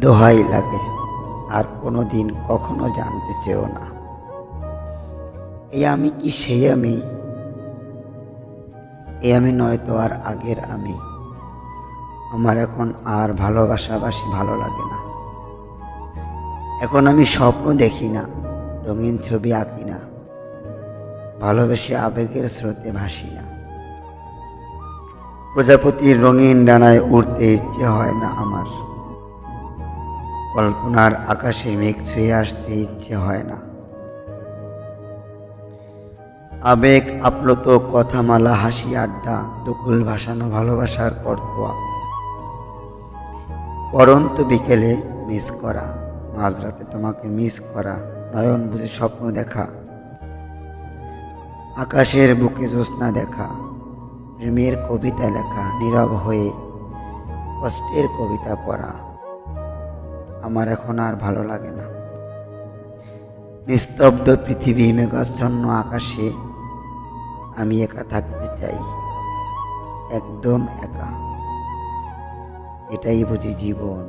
দোহাই লাগে, আর কোনো দিন কখনো জানতে চেও না। এই আমি কি সেই আমি? এই আমি নয়তো আর আগের আমি। আমার এখন আর ভালোবাসাবাসি ভালো লাগে না। এখন আমি স্বপ্ন দেখি না, রঙিন ছবি আঁকি না। ভালোবেসে আবেগের স্রোতে ভাসি না। প্রজাপতির রঙিন ডানায় উড়তে ইচ্ছে হয় না আমার। কল্পনার আকাশে মেঘ ছুঁয়ে আসতে ইচ্ছে হয় না। আবেগ আপ্লুত কথামালা, হাসি, আড্ডা, দুকুল ভাসানো ভালোবাসার কর্তোয়া। পরন্ত বিকেলে মিস করা, মাঝরাতে তোমাকে মিস করা, নয়ন বুঝে স্বপ্ন দেখা, আকাশের বুকে জ্যোৎস্না দেখা, প্রেমের কবিতা লেখা, নীরব হয়ে কষ্টের কবিতা পড়া। আমার এখন আর ভালো লাগে না। নিস্তব্ধ পৃথিবী মেঘাচ্ছন্ন আকাশে আমি একা থাকতে চাই, একদম একা। এটাই বুঝি জীবন।